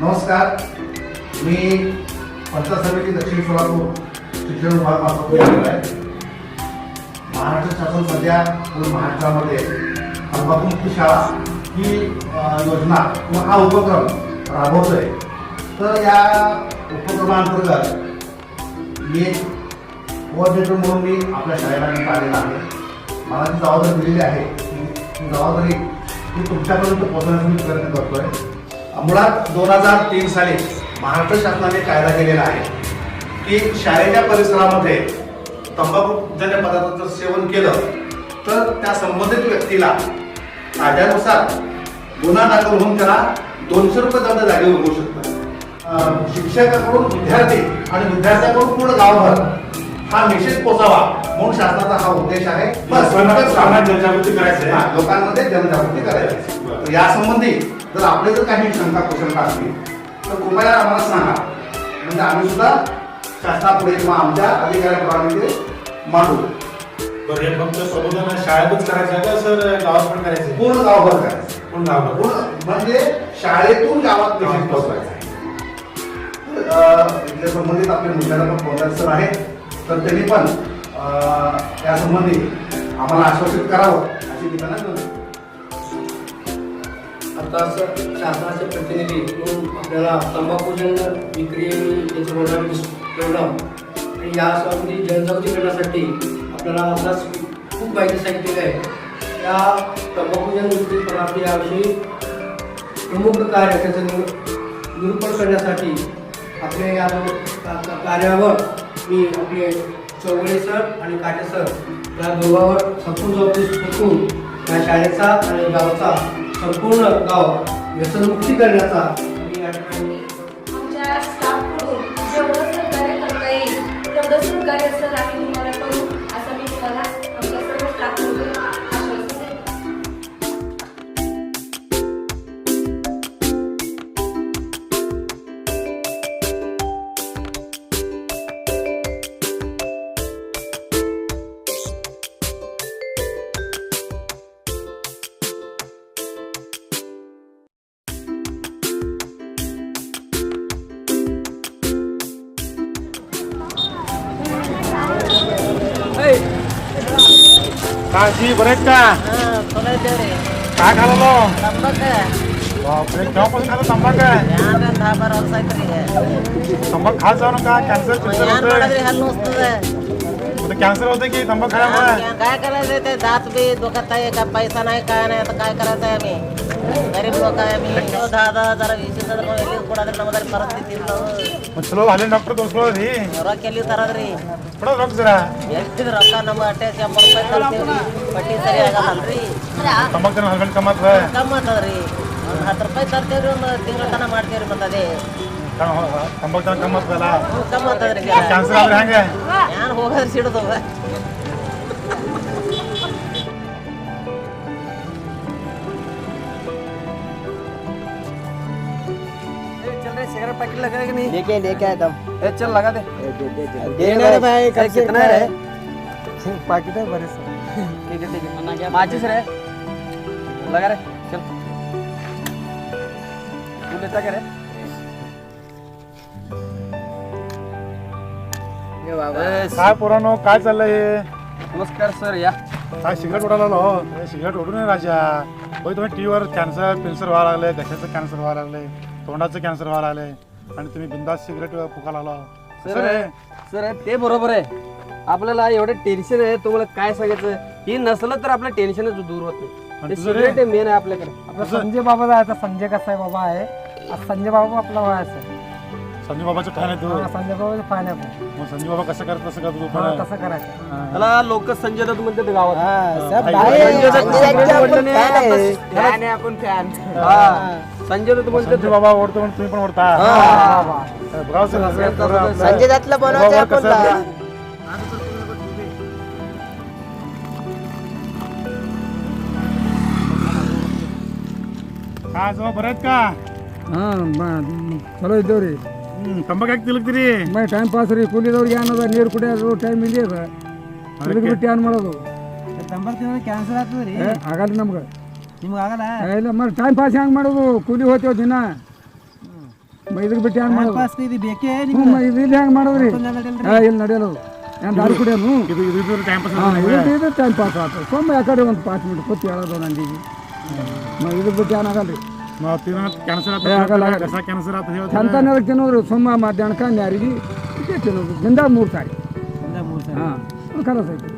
नमस्कार. मी पंचायत समिती दक्षिण सोलापूर शिक्षण विभागामार्फत आलेलो आहे. महाराष्ट्र शासन सध्या महाराष्ट्रामध्ये तंबाखूमुक्त शाळा ही योजना किंवा हा उपक्रम राबवतोय. तर या उपक्रमाअंतर्गत मी एक कोऑर्डिनेटर म्हणून मी आपल्या शाळेला मी आलेला आहे. मला ती जबाबदारी दिलेली आहे ती ती जबाबदारी ती तुमच्यापर्यंत पोहोचवण्याचा मी प्रयत्न आहे मुळात दोन हजार तीन साली महाराष्ट्र शासनाने कायदा केलेला आहे की शाळेच्या परिसरामध्ये तंबाखूजन्य पदार्थाचं सेवन केलं तर त्या संबंधित व्यक्तीला कायद्यानुसार गुन्हा दाखल होऊन त्याला दोनशे रुपये दंड जागेवर होऊ शकतं. शिक्षकाकडून विद्यार्थी आणि विद्यार्थ्याकडून पूर्ण गावभर हा मेसेज पोचावा म्हणून शासनाचा हा उद्देश आहे. जनजागृती करायची आहे. लोकांमध्ये जनजागृती करायची यासंबंधी जर आपले जर काही शंका कुशंका असतील तर कृपया आम्हाला सांगा. म्हणजे आम्ही सुद्धा शासनापुढे किंवा आमच्या अधिकाऱ्यांपुढे ते मांडू. बरं हे फक्त संबोधन शाळेतच करायचं का सर गावात पण करायचं? पूर्ण गावभर करायचं. पूर्ण गावात पूर्ण म्हणजे शाळेतून गावात मेसेज पोहोचवायचा आहे. तर, अं, इथले संबंधित आपले मुख्याध्यापक पण पोंदार सर आहेत. तर त्यांनी पण अं, यासंबंधी आम्हाला आश्वासित करावं अशी करतो. आता असं शासनाचे प्रतिनिधी म्हणून आपल्याला तंबाखूजन्य विक्री आणि याचं प्रोग्राम ठेवणं आणि या संबंधी जनजागृती करण्यासाठी आपल्याला आताच खूप माहिती सांगितलेली आहे. या तंबाखूजन्य विक्री प्रणाली याविषयी प्रमुख कार्य त्याचं निर- निरूपण करण्यासाठी आपल्या या कार्यावर मी आपले चौगडे सर आणि काटे सर या दोघांवर सपून जबाबदारी सोपवून या शाळेचा आणि गावचा संपूर्ण गाव व्यसनमुक्ती करण्याचा काळजी बरं आहेत का काय खाल्लो बापरे केव्हापासून खाल्लं तंबाक आहे तंबाक खात जाऊ नका कॅन्सर कॅन्सर होतं कॅन्सर होतं की तंबाक खाल्यामुळे काय करायचंय ते दात बी दुखत आहे का पैसा नाही काय नाही आता काय करायचंय आम्ही गरीब लोक आहे आम्ही ಗರೀಬ್ ಲೋಕ ಇಂಥದ್ದು ಅದ ಜರ ವಿಶೇಷ ಎಲ್ಲಿ ಕೊಡೋದ್ರಿ ನಮ್ಮದ್ರ ಪರಿಸ್ಥಿತಿ ಡಾಕ್ಟರ್ ಎಲ್ಲಿ ತರದ್ರಿ? ಕೊಡೋ ರೊಕ್ಕ ರೊಕ್ಕ ನಮ್ಮ ಅಟ್ಯಾಚ್ ಎಂಬತ್ತು ರೂಪಾಯಿ ಬಟ್ಟಿ ಸರಿ ಆಗಲ್ಲಲ್ರಿ? ಜನ ಹಸ್ಬೆಂಡ್ ಕಮ್ಮತ್ತ ಕಮ್ಮತ್ತದ್ರಿ ಒಂದು ರೂಪಾಯಿ ತರ್ತೀವ್ರಿ ಒಂದು ತಿಂಗಳ ಮಾಡ್ತೀವ್ರಿ ಮತ್ತೆ ಅದೇ. ತೊಂಬತ್ತು ಜನ ಕಮ್ಮತ್ತಲ್ಲ ಕಮ್ಮತ್ತದ್ರಿ पैकेट लगा कि नहीं? लेके लेके आया था। ए, चल लगा दे। देना रे भाई कब से कितना है? पाकिट है बड़े से ठीक है ठीक है। माचिस रे लगा रे चल। तू लेता क्या रे ये बाबा। काय पोरानो काय चाललंय हे? नमस्कार सर या। काय सिगरेट उडाला हो हे सिगरेट ओढू नये राजा. होय तुम्ही टीव्हीवर कॅन्सर पिन्सर व्हायला लागले घशाचं कॅन्सर व्हायला लागले तोंडाचं कॅन्सर व्हायला लागले आणि तुम्ही बिंदास सिगरेट फुका लागला. सर सर ते बरोबर आहे. आपल्याला एवढं टेन्शन आहे तुम्हाला काय सांगायचं? ही नसलं तर आपलं टेन्शनच दूर होत नाही. तुझं रे? सिगरेट मेन आहे आपल्याकडे. आपला संजय बाबा आता संजय कसा आहे बाबा आहे. आज संजय बाबा आपला व्हायचं संजू बाबाचं काय नाही तू. हा, संजय बाबा आहे मग संजू बाबा कसं करत तसं करतो तू हा, पण तसं करायचं. त्याला लोक संजय दत्त म्हणतात गावात. संजय दत्त फॅन आहे. आपण फॅन हा. संजय दत्त म्हणतात संजू बाबा ओढतो म्हणून तुम्ही पण ओढता हा. बघावं सर, सगळ्या पोरं आपल्या- संजय दत्तला बनवायचं बाबावर कसं आपल्याला. काय आजोबा बरं आहेत का ಚಲೋ ಇದ್ದೇವ್ರಿ ಹ್ಮ್ ತಂಬಾಕ್ ಯಾಕೆ ತಿಲಕ್ತೀರಿ ಮೈ ಟೈಮ್ ಪಾಸ್ ರೀ ಕೂಲಿದವ್ರಿಗೆ ಏನದ ನೀರು ಕುಡಿಯೋದು ಟೈಮ್ ಇದೆ ಅದಕ್ಕೆ ಬಿಟ್ಟು ಏನು ಮಾಡೋದು ಕ್ಯಾನ್ಸರ್ ಆಗ್ತದ್ರಿ ಏ, ಆಗಲ್ರಿ ನಮ್ಗೆ ನಿಮ್ಗೆ ಆಗಲ್ಲ ಇಲ್ಲ ಮತ್ತೆ ಟೈಮ್ ಪಾಸ್ ಹೆಂಗೆ ಮಾಡೋದು? ಕೂಲಿ ಹೋಗ್ತೇವೆ ದಿನ. ಇದಕ್ಕೆ ಬಿಟ್ಟು ಹೆಂಗ್ ಮಾಡೋದು? ಪಾಸ್ ಇದು ಹೆಂಗೆ ಮಾಡೋದ್ರಿ? ಇಲ್ಲಿ ನಡೆಯಲ್ಲ ಏನು ದಾರಿ ಕುಡಿಯೋನು ಇದು ಇದು ಟೈಮ್ ಪಾಸ್ ಹಾಂ ಇದು ಇದು ಟೈಮ್ ಪಾಸ್ ಆಯ್ತು ಸೊಮ್ಮ ಯಾಕಡೆ ಒಂದು ಪಾಸ್ ಮಿನಿಟ್ ಕೂತು ಹೇಳೋದು ನಂದಿಗೆ. ಇದು ಬಿಟ್ಟು ಏನಾಗಲ್ಲ ರೀ ಕ್ಯಾನ್ಸರ್ ಏ, ಆಗಲ್ಲ, ಆಗಲ್ಲ. ಕಸ ಕ್ಯಾನ್ಸರ್ ಅಂತ ಹೇಳ್ತಾರೆ. ಚಂತನ ತಿನ್ನೋರು ಸುಮ್ಮ ಮಧ್ಯಾಹ್ನಕ್ಕೆ ನ್ಯಾರಿಗೆ ಇದೇ ತಿನ್ನೋದು. ಮೂರು ಸಾರಿ. ಹಾಂ ಕಲಸ ಐತಿ.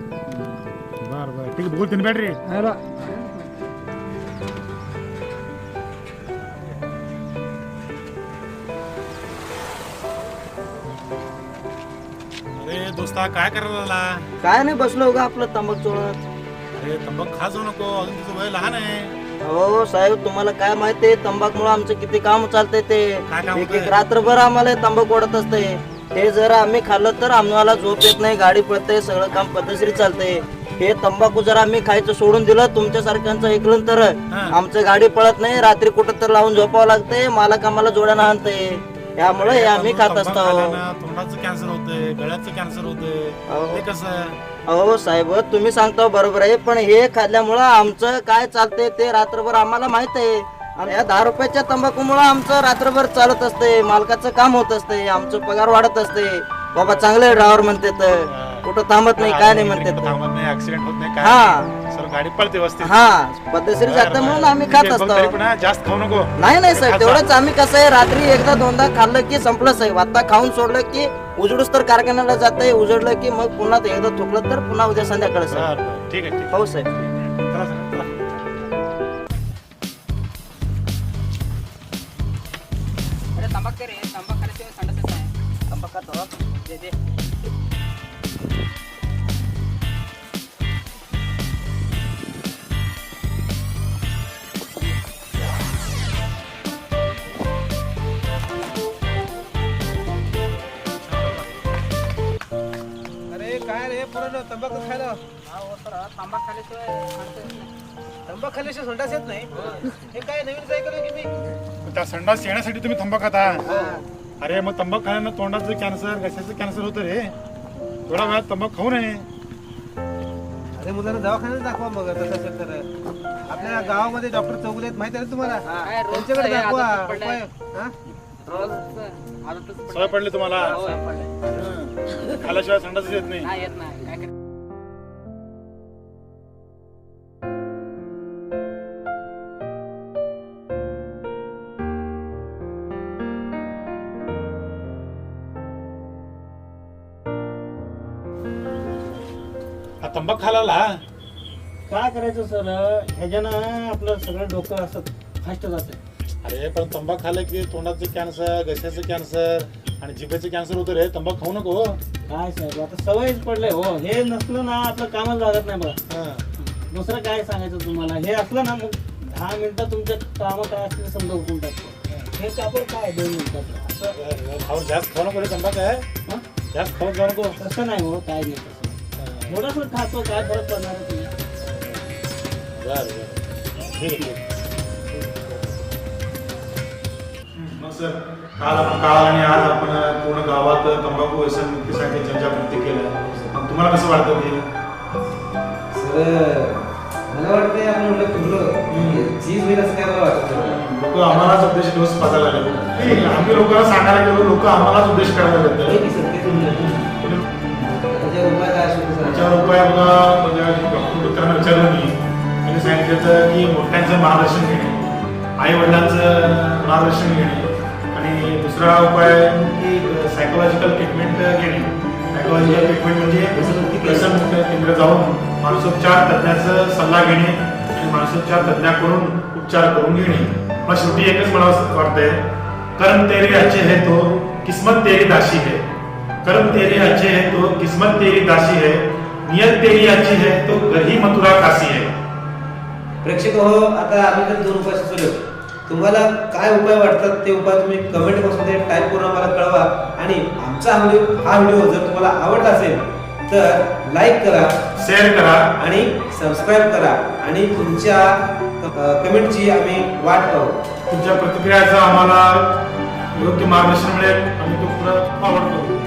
ಬಾರ್ ಬಾರ್. ತಿನ್ಬೇಡ್ರಿ. ಎಲ್ಲ दोस्ता काय करायला काय नाही बसलो का आपलं तंबाख चोळत. अरे तंबाखू खा जाऊ नको. अजून तुझं वय लहान आहे. हो साहेब तुम्हाला काय माहितीये तंबाखमुळे आमचं किती काम चालतंय ते. काय काम एक होतंय? एक रात्रभर आम्हाला तंबाखू ओढत असते हे जर आम्ही खाल्लं तर आम्हाला झोप येत नाही गाडी पडते सगळं काम पद्धतशीर चालतंय. हे तंबाखू जर आम्ही खायचं सोडून दिलं तुमच्या सारख्यांचं ऐकलं तर आमचं गाडी पळत नाही रात्री कुठं तर लावून झोपावं लागतंय मालक आम्हाला जोड्यानं आणतंय. त्यामुळे हे आम्ही खात असतो. तोंडाचं कॅन्सर होतंय गळ्याचं कॅन्सर होतंय. कसं? अहो साहेब तुम्ही सांगता बरोबर आहे पण हे खाल्ल्यामुळं आमचं काय चालतंय ते रात्रभर आम्हाला माहीत आहे. आणि या दहा रुपयाच्या तंबाखूमुळं आमचं रात्रभर चालत असते मालकाचं काम होत असते आमचं पगार वाढत असते बाबा चांगले ड्रायव्हर म्हणतात कुठं थांबत नाही काय नाही कुठं म्हणतात थांबत नाही ऍक्सिडेंट होत नाही हा. गाडी पळते व्यवस्थित हा पद्धतशीर जातं म्हणून आम्ही खात तरी असतो. पण हा, जास्त खाऊ नको. नाही नाही साहेब तेवढंच आम्ही कसं आहे रात्री एकदा दोनदा खाल्लं की संपलं साहेब. आता खाऊन सोडलं की उजडूस तर कारखान्याला जातंय उजडलं की मग पुन्हा ते एकदा थुकलं तर पुन्हा उद्या संध्याकाळी साहेब. बरं, बरं. ठीक आहे ठीक आहे. हो साहेब. चला सर चला. रे पुढे तंबाखू खायला? तंबाखू खाल्ल्याशिवाय संडास येत नाही. हे काय नवीन ऐकलं की मी? त्या संडास येण्यासाठी तुम्ही तंबाखू खाता. अरे मग तंबाखू खाण्यानं तोंडाचं कॅन्सर घशाचं कॅन्सर होतं रे. थोडा वेळात तंबाखू खाऊ नये. अरे मुलांना दवाखान्यात दाखवा मग तसं असेल तर. आपल्या गावामध्ये डॉक्टर चौगले आहेत माहिती आहे ना तुम्हाला? त्यांच्याकडे दाखवा. उपाय. हा? सवय पडली तुम्हाला? हं. खाल्ल्याशिवाय संडास येत नाही. हा तंबाखू खायला काय करायचं सर? ह्याच्यानं आपलं सगळं डोकं असं फास्ट जातं अरे पण तंबाखू खाल्लं की तोंडाचं कॅन्सर घशाचं कॅन्सर आणि जिभेचं कॅन्सर होतं रे. तंबाखू खाऊ नको काय साहेब? आता सवयच पडलंय हो. हे नसलं ना आपलं कामच लागत नाही बघा. हं. दुसरं काय सांगायचं तुम्हाला? हे असलं ना मग दहा मिनिटं तुमच्या कामं काय असतील समजा उठून टाकतो. हे कापड काय दोन मिनिटात असं बरं, बरं. खाऊ जास्त खाऊ नको रे तंबाखू आहे. हं? जास्त खाऊ जाऊ नको. तसं नाही हो काय नाही. थोडंसं खातो काय फरक पडणार तुम्ही. मग सर काल आपण काल आणि आज आपण पूर्ण गावात तंबाखू व्यसन मुक्तीसाठी जनजागृती केलं मग तुम्हाला कसं वाटतं ते? सर मला वाटतंय आपण म्हटलं फिरलो चीज होईल असं काय मला वाटतं लोक आम्हालाच उद्देश दिवस पाजायला लागले. नाही, आम्ही लोकांना सांगायला गेलो लोक आम्हालाच उद्देश करायला होय त्याच्यावर उपाय मला असतो म्हणजे डॉक्टर मित्रांना विचारलं मी. त्यांनी सांगितलं की मोठ्यांचं मार्गदर्शन घेणे आई वडिलांचं मार्गदर्शन घेणे. आणि दुसरा उपाय की सायकोलॉजिकल ट्रीटमेंट घेणे. सायकोलॉजिकल ट्रीटमेंट म्हणजे व्यसनमुक्त केंद्र जाऊन मानसोपचार तज्ज्ञाचा सल्ला घेणे आणि मानसोपचार तज्ज्ञाकडून उपचार करून घेणे. मग शेवटी एकच मला वाटतंय कर्म तेरे अच्छे है तो किस्मत तेरी दाशी है कर्म तेरे अच्छे है तो किस्मत तेरी दासी है नियत तेरी अच्छी है तो घर ही मथुरा काशी है। प्रेक्षक हो आता आम्ही तर दोन उपाय सुचवले तुम्हाला काय उपाय वाटतात ते उपाय तुम्ही कमेंट बॉक्समध्ये टाईप करून आम्हाला कळवा. आणि आमचा हा व्हिडिओ हा व्हिडिओ जर तुम्हाला आवडला असेल तर लाईक करा शेअर करा. आणि सबस्क्राईब करा. आणि तुमच्या कमेंटची आम्ही वाट पाहू. तुमच्या प्रतिक्रियाचं आम्हाला योग्य मार्गदर्शन मिळेल आम्ही तो फॉरवर्ड करू.